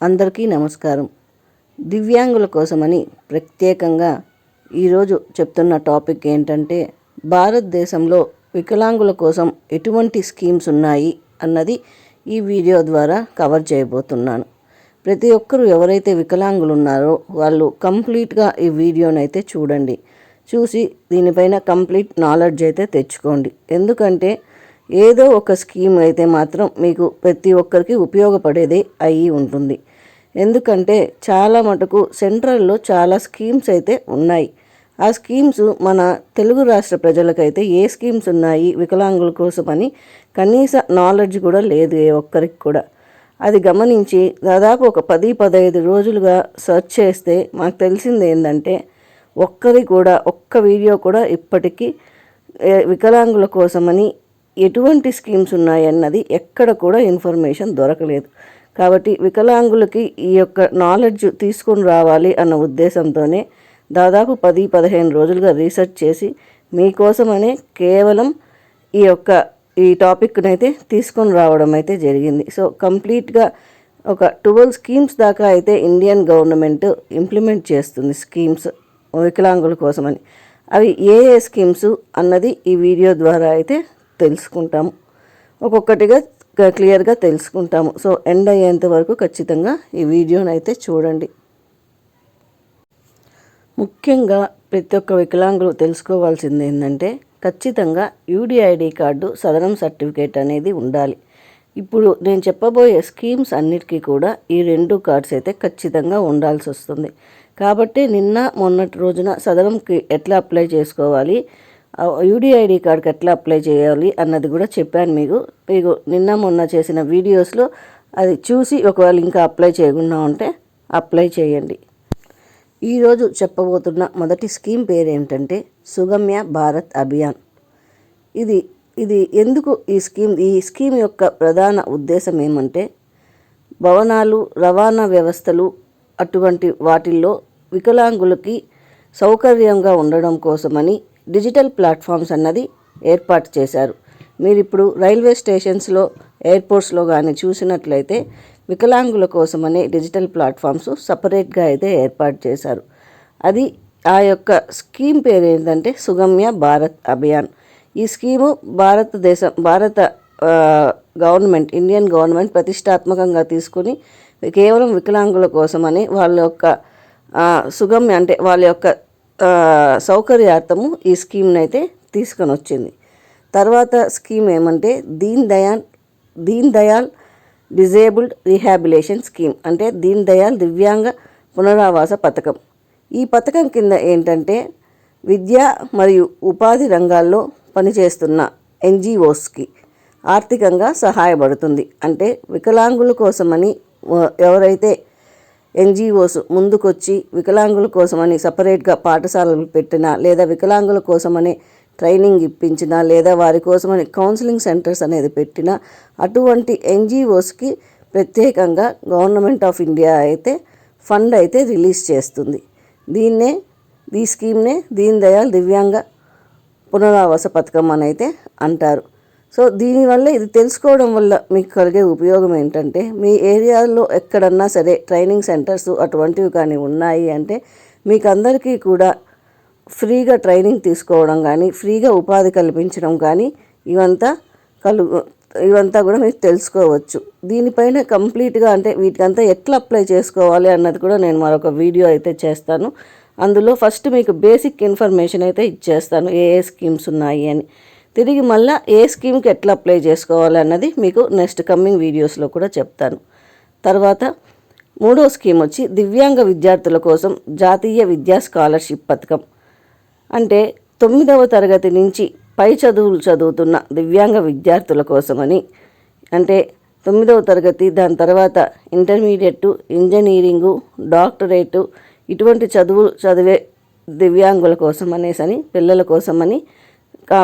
అందరికీ నమస్కారం. దివ్యాంగుల కోసమని ప్రత్యేకంగా ఈరోజు చెప్తున్న టాపిక్ ఏంటంటే భారతదేశంలో వికలాంగుల కోసం ఎటువంటి స్కీమ్స్ ఉన్నాయి అన్నది ఈ వీడియో ద్వారా కవర్ చేయబోతున్నాను. ప్రతి ఒక్కరూ ఎవరైతే వికలాంగులు ఉన్నారో వాళ్ళు కంప్లీట్గా ఈ వీడియోనైతే చూడండి. చూసి దీనిపైన కంప్లీట్ నాలెడ్జ్ అయితే తెచ్చుకోండి. ఎందుకంటే ఏదో ఒక స్కీమ్ అయితే మాత్రం మీకు ప్రతి ఒక్కరికి ఉపయోగపడేదే అయి ఉంటుంది. ఎందుకంటే చాలా మటుకు సెంట్రల్లో చాలా స్కీమ్స్ అయితే ఉన్నాయి. ఆ స్కీమ్స్ మన తెలుగు రాష్ట్ర ప్రజలకైతే ఏ స్కీమ్స్ ఉన్నాయి వికలాంగుల కోసమని కనీస నాలెడ్జ్ కూడా లేదు ఏ ఒక్కరికి కూడా. అది గమనించి దాదాపు ఒక పది పదహైదు రోజులుగా సెర్చ్ చేస్తే మాకు తెలిసింది ఏంటంటే ఒక్కరి కూడా ఒక్క వీడియో కూడా ఇప్పటికీ వికలాంగుల కోసమని ఎటువంటి స్కీమ్స్ ఉన్నాయన్నది ఎక్కడ కూడా ఇన్ఫర్మేషన్ దొరకలేదు. కాబట్టి వికలాంగులకి ఈ యొక్క నాలెడ్జ్ తీసుకొని రావాలి అన్న ఉద్దేశంతోనే దాదాపు పది పదిహేను రోజులుగా రీసెర్చ్ చేసి మీకోసమనే కేవలం ఈ యొక్క ఈ టాపిక్ని అయితే తీసుకొని రావడం అయితే జరిగింది. సో కంప్లీట్గా ఒక ట్వెల్వ్ స్కీమ్స్ దాకా అయితే ఇండియన్ గవర్నమెంట్ ఇంప్లిమెంట్ చేస్తుంది స్కీమ్స్ వికలాంగుల కోసమని. అవి ఏ ఏ స్కీమ్స్ అన్నది ఈ వీడియో ద్వారా అయితే తెలుసుకుంటాము. ఒక్కొక్కటిగా క్లియర్గా తెలుసుకుంటాము. సో ఎండ్ అయ్యేంత వరకు ఖచ్చితంగా ఈ వీడియోని అయితే చూడండి. ముఖ్యంగా ప్రతి ఒక్క వికలాంగులు తెలుసుకోవాల్సింది ఏంటంటే ఖచ్చితంగా యూడిఐడి కార్డు సదరం సర్టిఫికేట్ అనేది ఉండాలి. ఇప్పుడు నేను చెప్పబోయే స్కీమ్స్ అన్నిటికీ కూడా ఈ రెండు కార్డ్స్ అయితే ఖచ్చితంగా ఉండాల్సి వస్తుంది. కాబట్టి నిన్న మొన్నటి రోజున సదరంకి ఎట్లా అప్లై చేసుకోవాలి? యూడిఐడి కార్డ్కి ఎట్లా అప్లై చేయాలి అన్నది కూడా చెప్పాను మీకు. మీకు నిన్న మొన్న చేసిన వీడియోస్లో అది చూసి ఒకవేళ ఇంకా అప్లై చేయకుండా ఉంటే అప్లై చేయండి. ఈరోజు చెప్పబోతున్న మొదటి స్కీమ్ పేరు ఏమిటంటే సుగమ్య భారత్ అభియాన్. ఇది ఇది ఎందుకు ఈ స్కీమ్ ఈ స్కీమ్ యొక్క ప్రధాన ఉద్దేశం ఏమంటే భవనాలు రవాణా వ్యవస్థలు అటువంటి వాటిల్లో వికలాంగులకి సౌకర్యంగా ఉండడం కోసమని డిజిటల్ ప్లాట్ఫామ్స్ అన్నది ఏర్పాటు చేశారు. మీరు ఇప్పుడు రైల్వే స్టేషన్స్లో ఎయిర్పోర్ట్స్లో కానీ చూసినట్లయితే వికలాంగుల కోసమనే డిజిటల్ ప్లాట్ఫామ్స్ సపరేట్గా అయితే ఏర్పాటు చేశారు. అది ఆ యొక్క స్కీమ్ పేరు ఏంటంటే సుగమ్య భారత్ అభియాన్. ఈ స్కీము భారతదేశం భారత గవర్నమెంట్ ఇండియన్ గవర్నమెంట్ ప్రతిష్టాత్మకంగా తీసుకుని కేవలం వికలాంగుల కోసమని వాళ్ళ యొక్క సుగమ్య అంటే వాళ్ళ యొక్క సౌకర్యార్థము ఈ స్కీమ్ని అయితే తీసుకొని వచ్చింది తర్వాత స్కీమ్ ఏమంటే Deen Dayal Deen Dayal disabled rehabilitation scheme అంటే దీన్ దయాల్ దివ్యాంగ పునరావాస పథకం. ఈ పథకం కింద ఏంటంటే విద్య మరియు ఉపాధి రంగాల్లో పనిచేస్తున్న ఎన్జిఓస్కి ఆర్థికంగా సహాయపడుతుంది. అంటే వికలాంగుల కోసమని ఎవరైతే ఎన్జిఓస్ ముందుకొచ్చి వికలాంగుల కోసమని సపరేట్గా పాఠశాలలు పెట్టినా లేదా వికలాంగుల కోసమని ట్రైనింగ్ ఇప్పించినా లేదా వారి కోసమని కౌన్సిలింగ్ సెంటర్స్ అనేది పెట్టినా అటువంటి ఎన్జిఓస్కి ప్రత్యేకంగా గవర్నమెంట్ ఆఫ్ ఇండియా అయితే ఫండ్ అయితే రిలీజ్ చేస్తుంది. దీన్నే ఈ స్కీమ్నే దీన్ దయాల్ దివ్యాంగ పునరావాస పథకం అని అయితే అంటారు. సో దీనివల్ల ఇది తెలుసుకోవడం వల్ల మీకు కలిగే ఉపయోగం ఏంటంటే మీ ఏరియాలో ఎక్కడన్నా సరే ట్రైనింగ్ సెంటర్స్ అటువంటివి కానీ ఉన్నాయి అంటే మీకు అందరికీ కూడా ఫ్రీగా ట్రైనింగ్ తీసుకోవడం కానీ ఫ్రీగా ఉపాధి కల్పించడం కానీ ఇవంతా కలుగు ఇవంతా కూడా మీకు తెలుసుకోవచ్చు. దీనిపైన కంప్లీట్గా అంటే వీటికంతా ఎట్లా అప్లై చేసుకోవాలి అన్నది కూడా నేను మరొక వీడియో అయితే చేస్తాను. అందులో ఫస్ట్ మీకు బేసిక్ ఇన్ఫర్మేషన్ అయితే ఇచ్చేస్తాను ఏ ఏ స్కీమ్స్ ఉన్నాయి అని. తిరిగి మళ్ళీ ఏ స్కీమ్కి ఎట్లా అప్లై చేసుకోవాలన్నది మీకు నెక్స్ట్ కమ్మింగ్ వీడియోస్లో కూడా చెప్తాను. తర్వాత మూడో స్కీమ్ వచ్చి దివ్యాంగ విద్యార్థుల కోసం జాతీయ విద్యా స్కాలర్షిప్ పథకం. అంటే తొమ్మిదవ తరగతి నుంచి పై చదువులు చదువుతున్న దివ్యాంగ విద్యార్థుల కోసమని అంటే తొమ్మిదవ తరగతి దాని తర్వాత ఇంటర్మీడియట్ ఇంజనీరింగు డాక్టరేటు ఇటువంటి చదువులు చదివే దివ్యాంగుల కోసం అనేసని పిల్లల కోసమని కా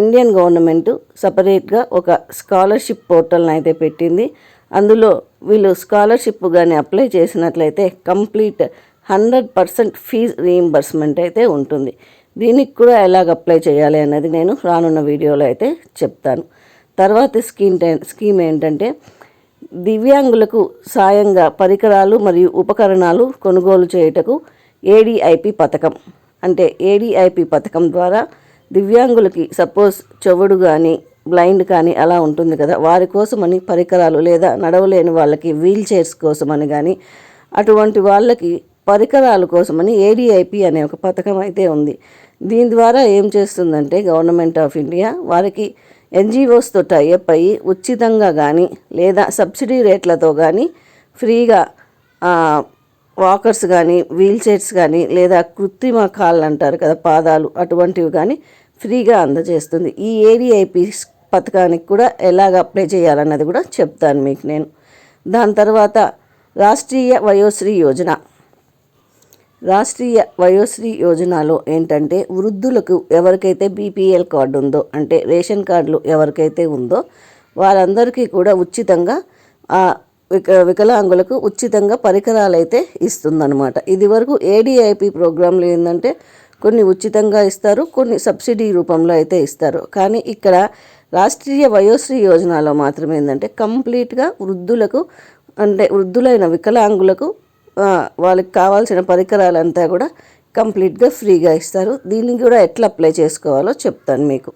ఇండియన్ గవర్నమెంట్ సపరేట్గా ఒక స్కాలర్షిప్ పోర్టల్ని అయితే పెట్టింది. అందులో వీళ్ళు స్కాలర్షిప్ కానీ అప్లై చేసినట్లయితే complete hundred percent fee reimbursement అయితే ఉంటుంది. దీనికి కూడా ఎలాగ అప్లై చేయాలి అన్నది నేను రానున్న వీడియోలో అయితే చెప్తాను. తర్వాత స్కీమ్ స్కీమ్ ఏంటంటే దివ్యాంగులకు సాయంగా పరికరాలు మరియు ఉపకరణాలు కొనుగోలు చేయుటకు ఏడీఐపి పథకం. అంటే ఏడీఐపి పథకం ద్వారా దివ్యాంగులకి సపోజ్ చెవుడు కానీ బ్లైండ్ కానీ అలా ఉంటుంది కదా వారి కోసమని పరికరాలు లేదా నడవలేని వాళ్ళకి వీల్ చైర్స్ కోసమని కానీ అటువంటి వాళ్ళకి పరికరాల కోసమని ఏడిఐపి అనే ఒక పథకం అయితే ఉంది. దీని ద్వారా ఏం చేస్తుందంటే గవర్నమెంట్ ఆఫ్ ఇండియా వారికి ఎన్జిఓస్తో టైఅప్ అయ్యి ఉచితంగా కానీ లేదా సబ్సిడీ రేట్లతో కానీ ఫ్రీగా వాకర్స్ కానీ వీల్ చైర్స్ కానీ లేదా కృత్రిమ కాళ్ళు అంటారు కదా పాదాలు అటువంటివి కానీ ఫ్రీగా అందజేస్తుంది. ఈ ఏడిఐపి పథకానికి కూడా ఎలాగ అప్లై చేయాలన్నది కూడా చెప్తాను మీకు నేను. దాని తర్వాత రాష్ట్రీయ వయోశ్రీ యోజన. రాష్ట్రీయ వయోశ్రీ యోజనలో ఏంటంటే వృద్ధులకు ఎవరికైతే బీపీఎల్ కార్డు ఉందో అంటే రేషన్ కార్డులు ఎవరికైతే ఉందో వారందరికీ కూడా ఉచితంగా ఆ విక వికలాంగులకు ఉచితంగా పరికరాలు అయితే ఇస్తుందన్నమాట ఇది వరకు ఏడిఐపి ప్రోగ్రాంలు ఏంటంటే కొన్ని ఉచితంగా ఇస్తారు కొన్ని సబ్సిడీ రూపంలో అయితే ఇస్తారు. కానీ ఇక్కడ రాష్ట్రీయ వయోశ్రీ యోజనలో మాత్రం ఏంటంటే కంప్లీట్గా వృద్ధులకు అంటే వృద్ధులైన వికలాంగులకు వాళ్ళకి కావాల్సిన పరికరాలంతా కూడా కంప్లీట్గా ఫ్రీగా ఇస్తారు. దీన్ని కూడా ఎట్లా అప్లై చేసుకోవాలో చెప్తాను మీకు.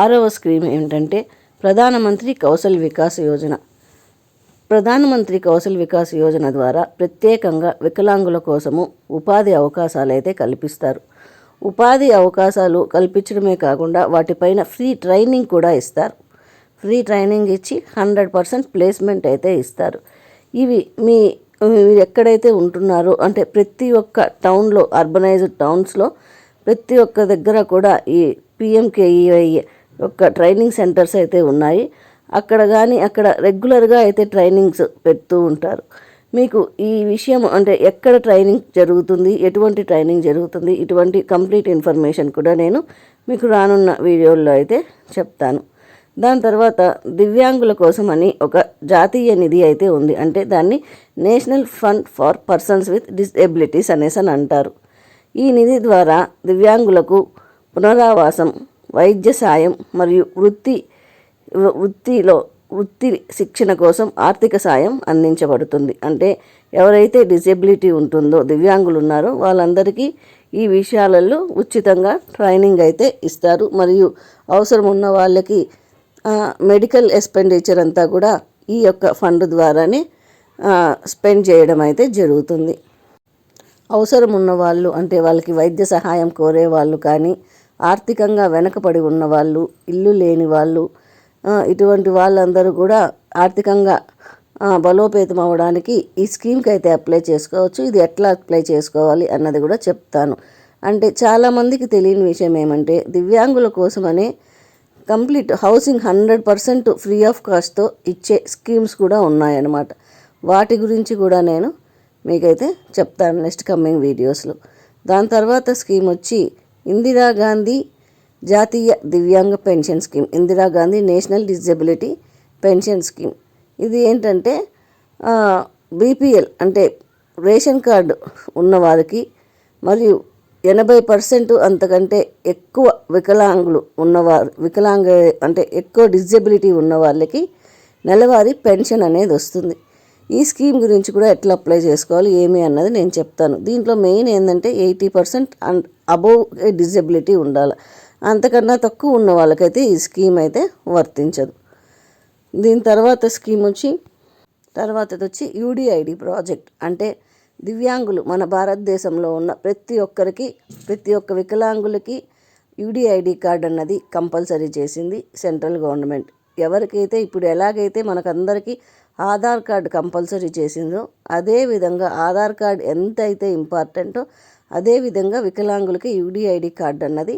ఆరవ స్కీమ్ ఏంటంటే ప్రధానమంత్రి కౌశల్ వికాస్ యోజన. ప్రధానమంత్రి కౌశల్ వికాస్ యోజన ద్వారా ప్రత్యేకంగా వికలాంగుల కోసము ఉపాధి అవకాశాలు అయితే కల్పిస్తారు. ఉపాధి అవకాశాలు కల్పించడమే కాకుండా వాటిపైన ఫ్రీ ట్రైనింగ్ కూడా ఇస్తారు. ఫ్రీ ట్రైనింగ్ ఇచ్చి హండ్రెడ్ పర్సెంట్ ప్లేస్మెంట్ అయితే ఇస్తారు. ఇవి మీ మీరు ఎక్కడైతే ఉంటున్నారో అంటే ప్రతి ఒక్క టౌన్లో అర్బనైజ్డ్ టౌన్స్లో ప్రతి ఒక్క దగ్గర కూడా ఈ పిఎంకేఈవై యొక్క ట్రైనింగ్ సెంటర్స్ అయితే ఉన్నాయి. అక్కడ కానీ అక్కడ రెగ్యులర్గా అయితే ట్రైనింగ్స్ పెడుతూ ఉంటారు. మీకు ఈ విషయం అంటే ఎక్కడ ట్రైనింగ్ జరుగుతుంది ఎటువంటి ట్రైనింగ్ జరుగుతుంది ఇటువంటి కంప్లీట్ ఇన్ఫర్మేషన్ కూడా నేను మీకు రానున్న వీడియోల్లో అయితే చెప్తాను. దాని తర్వాత దివ్యాంగుల కోసం అని ఒక జాతీయ నిధి అయితే ఉంది. అంటే దాన్ని national fund for persons with disabilities అనేసి అని అంటారు. ఈ నిధి ద్వారా దివ్యాంగులకు పునరావాసం వైద్య సాయం మరియు వృత్తి వృత్తిలో వృత్తి శిక్షణ కోసం ఆర్థిక సాయం అందించబడుతుంది. అంటే ఎవరైతే డిజబిలిటీ ఉంటుందో దివ్యాంగులు ఉన్నారో వాళ్ళందరికీ ఈ విషయాలలో ఉచితంగా ట్రైనింగ్ అయితే ఇస్తారు. మరియు అవసరం ఉన్న వాళ్ళకి మెడికల్ ఎక్స్పెండిచర్ అంతా కూడా ఈ యొక్క ఫండ్ ద్వారానే స్పెండ్ చేయడం అయితే జరుగుతుంది. అవసరం ఉన్న వాళ్ళు అంటే వాళ్ళకి వైద్య సహాయం కోరే వాళ్ళు కానీ ఆర్థికంగా వెనకబడి ఉన్న వాళ్ళు ఇల్లు లేని వాళ్ళు ఇటువంటి వాళ్ళందరూ కూడా ఆర్థికంగా బలోపేతం అవ్వడానికి ఈ స్కీమ్కి అయితే అప్లై చేసుకోవచ్చు. ఇది ఎట్లా అప్లై చేసుకోవాలి అన్నది కూడా చెప్తాను. అంటే చాలామందికి తెలియని విషయం ఏమంటే దివ్యాంగుల కోసమనే complete housing hundred percent free of కాస్ట్తో ఇచ్చే స్కీమ్స్ కూడా ఉన్నాయన్నమాట. వాటి గురించి కూడా నేను మీకైతే చెప్తాను నెక్స్ట్ కమింగ్ వీడియోస్లో. దాని తర్వాత స్కీమ్ వచ్చి ఇందిరాగాంధీ జాతీయ దివ్యాంగ pension scheme Indira Gandhi national disability pension scheme. ఇది ఏంటంటే బీపీఎల్ అంటే రేషన్ కార్డు ఉన్నవారికి మరియు ఎనభై పర్సెంట్ అంతకంటే ఎక్కువ వికలాంగులు ఉన్నవారు వికలాంగ అంటే ఎక్కువ డిజబిలిటీ ఉన్న వాళ్ళకి నెలవారీ పెన్షన్ అనేది వస్తుంది. ఈ స్కీమ్ గురించి కూడా ఎట్లా అప్లై చేసుకోవాలి ఏమి అన్నది నేను చెప్తాను. దీంట్లో మెయిన్ ఏంటంటే eighty percent and above disability ఉండాలి. అంతకన్నా తక్కువ ఉన్న వాళ్ళకైతే ఈ స్కీమ్ అయితే వర్తించదు. దీని తర్వాత స్కీమ్ వచ్చి తర్వాతది వచ్చి యూడిఐడి ప్రాజెక్ట్. అంటే దివ్యాంగులు మన భారతదేశంలో ఉన్న ప్రతి ఒక్కరికి ప్రతి ఒక్క వికలాంగులకి యూడిఐడి కార్డు అన్నది కంపల్సరీ చేసింది సెంట్రల్ గవర్నమెంట్. ఎవరికైతే ఇప్పుడు ఎలాగైతే మనకందరికీ ఆధార్ కార్డు కంపల్సరీ చేసిందో అదే విధంగా ఆధార్ కార్డ్ ఎంత అయితే ఇంపార్టెంటో అదే విధంగా వికలాంగులకి యూడిఐడి కార్డు అన్నది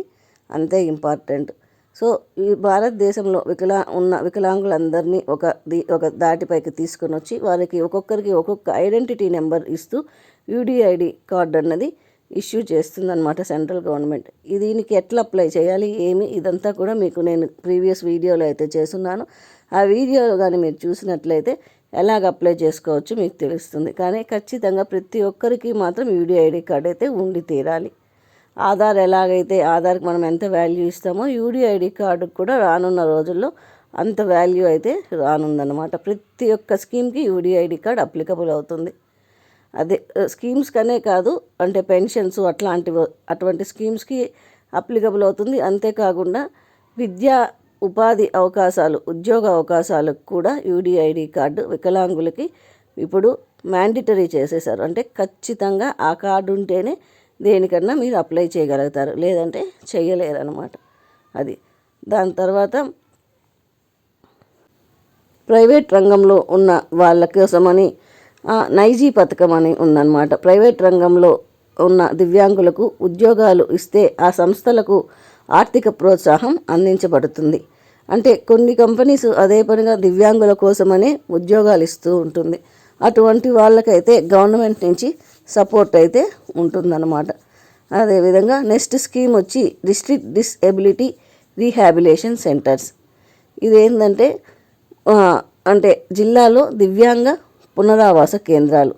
అంతే ఇంపార్టెంట్. సో ఈ భారతదేశంలో వికలా ఉన్న వికలాంగులందరినీ ఒక ది ఒక దాటిపైకి తీసుకొని వచ్చి వారికి ఒక్కొక్కరికి ఒక్కొక్క ఐడెంటిటీ నెంబర్ ఇస్తూ యూడిఐడి కార్డు అన్నది ఇష్యూ చేస్తుందన్నమాట సెంట్రల్ గవర్నమెంట్. దీనికి ఎట్లా అప్లై చేయాలి ఏమి ఇదంతా కూడా మీకు నేను ప్రీవియస్ వీడియోలో అయితే చేస్తున్నాను. ఆ వీడియో కానీ మీరు చూసినట్లయితే ఎలాగ అప్లై చేసుకోవచ్చు మీకు తెలుస్తుంది. కానీ ఖచ్చితంగా ప్రతి ఒక్కరికి మాత్రం యూడిఐడి కార్డు అయితే ఉండి తీరాలి. ఆధార్ ఎలాగైతే ఆధార్కి మనం ఎంత వాల్యూ ఇస్తామో యూడిఐడి కార్డుకు కూడా రానున్న రోజుల్లో అంత వాల్యూ అయితే రానుందన్నమాట. ప్రతి ఒక్క స్కీమ్కి యూడిఐడి కార్డ్ అప్లికబుల్ అవుతుంది. అదే స్కీమ్స్ కనే కాదు అంటే పెన్షన్స్ అట్లాంటివి అటువంటి స్కీమ్స్కి అప్లికబుల్ అవుతుంది. అంతేకాకుండా విద్యా ఉపాధి అవకాశాలు ఉద్యోగ అవకాశాలకు కూడా యూడిఐడి కార్డు వికలాంగులకి ఇప్పుడు మ్యాండిటరీ చేసేసారు అంటే ఖచ్చితంగా ఆ కార్డు ఉంటేనే దేనికన్నా మీరు అప్లై చేయగలుగుతారు. లేదంటే చేయలేరు అనమాట అది. దాని తర్వాత ప్రైవేట్ రంగంలో ఉన్న వాళ్ళ కోసమని నైజీ పథకం అని ఉందన్నమాట. ప్రైవేట్ రంగంలో ఉన్న దివ్యాంగులకు ఉద్యోగాలు ఇస్తే ఆ సంస్థలకు ఆర్థిక ప్రోత్సాహం అందించబడుతుంది. అంటే కొన్ని కంపెనీస్ అదే పనిగా దివ్యాంగుల కోసమనే ఉద్యోగాలు ఇస్తూ ఉంటుంది. అటువంటి వాళ్ళకైతే గవర్నమెంట్ నుంచి సపోర్ట్ అయితే ఉంటుందన్నమాట. అదేవిధంగా నెక్స్ట్ స్కీమ్ వచ్చి డిస్ట్రిక్ట్ డిసెబిలిటీ రీహాబిలేషన్ సెంటర్స్. ఇదేంటంటే అంటే జిల్లాలో దివ్యాంగ పునరావాస కేంద్రాలు.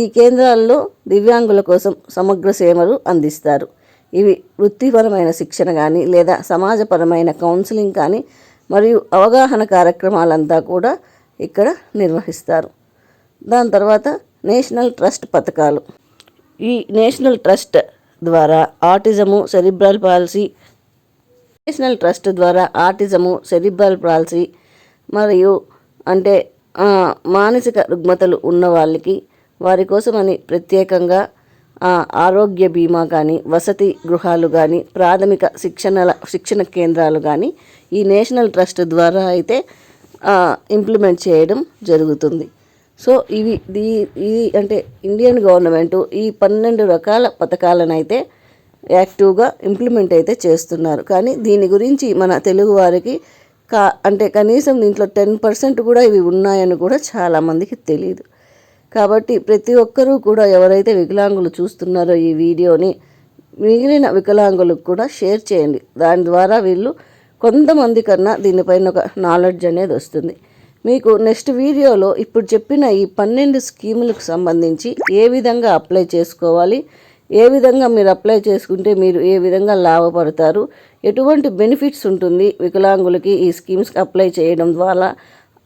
ఈ కేంద్రాల్లో దివ్యాంగుల కోసం సమగ్ర సేవలు అందిస్తారు. ఇవి వృత్తిపరమైన శిక్షణ కానీ లేదా సమాజపరమైన కౌన్సిలింగ్ కానీ మరియు అవగాహన కార్యక్రమాలంతా కూడా ఇక్కడ నిర్వహిస్తారు. దాని తర్వాత నేషనల్ ట్రస్ట్ పథకాలు. ఈ నేషనల్ ట్రస్ట్ ద్వారా autism cerebral palsy national trust ద్వారా ఆటిజము సెరిబ్రల్ పాలసీ మరియు అంటే మానసిక రుగ్మతలు ఉన్న వాళ్ళకి వారి కోసమని ప్రత్యేకంగా ఆరోగ్య బీమా కానీ వసతి గృహాలు కానీ ప్రాథమిక శిక్షణల శిక్షణ కేంద్రాలు కానీ ఈ నేషనల్ ట్రస్ట్ ద్వారా అయితే ఇంప్లిమెంట్ చేయడం జరుగుతుంది. సో ఇవి దీ ఇది అంటే ఇండియన్ గవర్నమెంట్ ఈ పన్నెండు రకాల పథకాలను అయితే యాక్టివ్గా ఇంప్లిమెంట్ అయితే చేస్తున్నారు. కానీ దీని గురించి మన తెలుగు వారికి కా అంటే కనీసం దీంట్లో టెన్ పర్సెంట్ కూడా ఇవి ఉన్నాయని కూడా చాలామందికి తెలియదు కాబట్టి ప్రతి ఒక్కరూ కూడా ఎవరైతే వికలాంగులు చూస్తున్నారో ఈ వీడియోని మిగిలిన వికలాంగులకు కూడా షేర్ చేయండి. దాని ద్వారా వీళ్ళు కొంతమంది కన్నా దీనిపైన ఒక నాలెడ్జ్ అనేది వస్తుంది. మీకు నెక్స్ట్ వీడియోలో ఇప్పుడు చెప్పిన ఈ పన్నెండు స్కీములకు సంబంధించి ఏ విధంగా అప్లై చేసుకోవాలి ఏ విధంగా మీరు అప్లై చేసుకుంటే మీరు ఏ విధంగా లాభపడతారు ఎటువంటి బెనిఫిట్స్ ఉంటుంది వికలాంగులకి ఈ స్కీమ్స్కి అప్లై చేయడం ద్వారా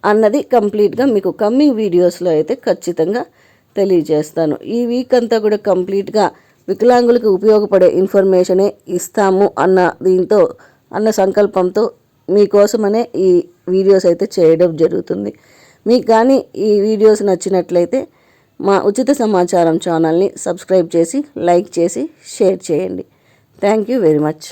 అన్నది కంప్లీట్గా మీకు కమ్మింగ్ వీడియోస్లో అయితే ఖచ్చితంగా తెలియజేస్తాను. ఈ వీక్ అంతా కూడా కంప్లీట్గా వికలాంగులకు ఉపయోగపడే ఇన్ఫర్మేషనే ఇస్తాము అన్న దీంతో అన్న సంకల్పంతో మీకోసమనే ఈ వీడియోస్ అయితే చేయడం జరుగుతుంది. మీకు కానీ ఈ వీడియోస్ నచ్చినట్లయితే మా ఉచిత సమాచారం ఛానల్ని సబ్స్క్రైబ్ చేసి లైక్ చేసి షేర్ చేయండి. Thank you very much.